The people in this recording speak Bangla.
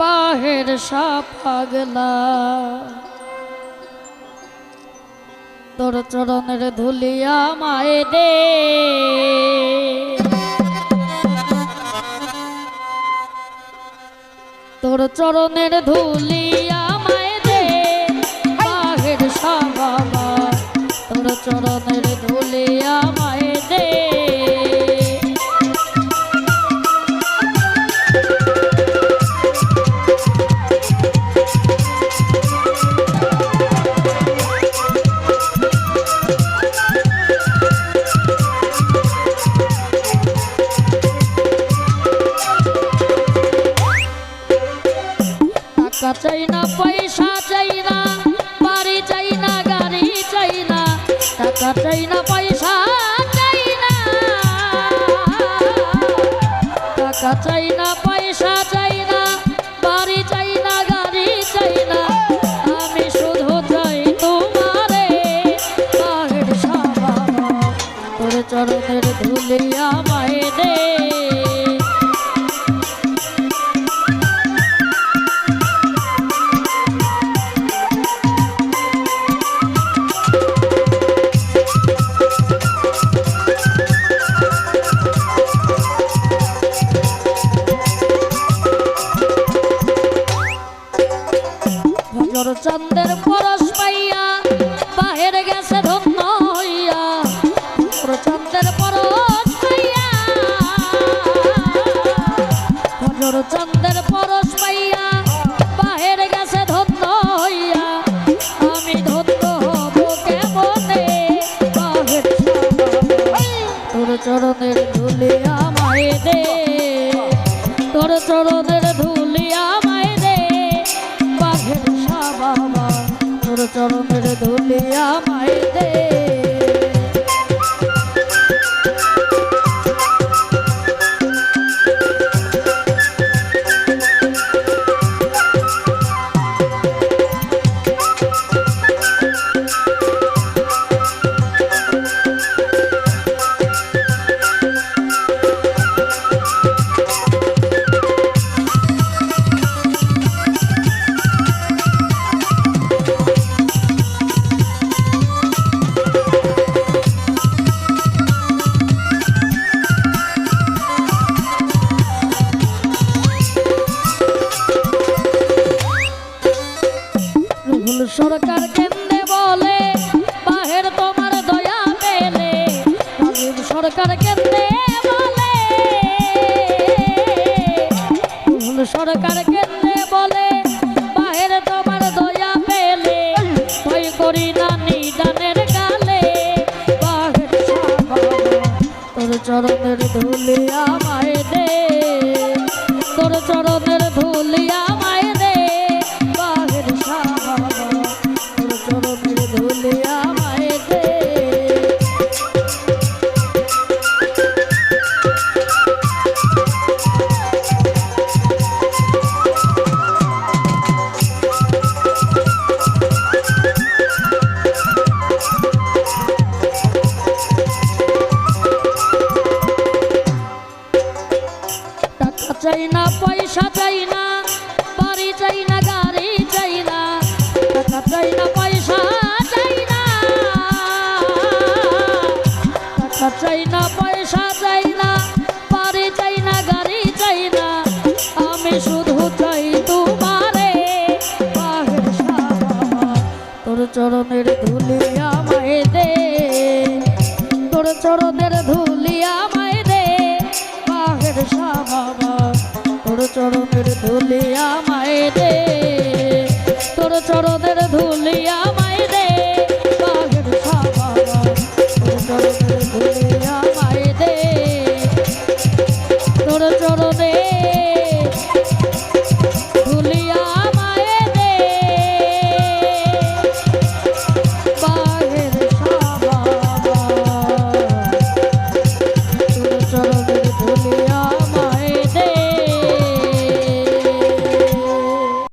বাহের সাপাগলা তোর চরণের ধুলিয়া মায়ে দে। তোর চরণের ধুলিয়া মায়ে দে। বাহের সাবাবা তোর চরণের চাই না পয়সা চাই না বাড়ি চাই না গাড়ি চাই না টাকা চাই না পয়সা চাই না টাকা চাই না পয়সা চাই না বাড়ি চাই গাড়ি চাই আমি শুধু চাই তোমারে। তোর চরণের ধুলিয়া মায়ে চরণের ধুলি আমায় দে। তোর চরণের ধুলি আমায় দে। বাঘের বাবা তোর চরণের ধুলি আমায় দে। সরকার কেন্দ্রে বলে তোমার দয়া পেলে। সরকার কেন্দ্রে বলে। সরকার কেন্দ্রে বলে, বাহের তোমার দয়া পেলে। ভয় করি না নিদানের গালে। বাহের তোর চরণের ধুলি চাই না, পয়সা চাই না, বাড়ি চাই না, গাড়ি চাই না, টাকা চাই না, পয়সা চাই না। টাকা চাই না, পয়সা চাই না চরণের ধুলি আমায় দে।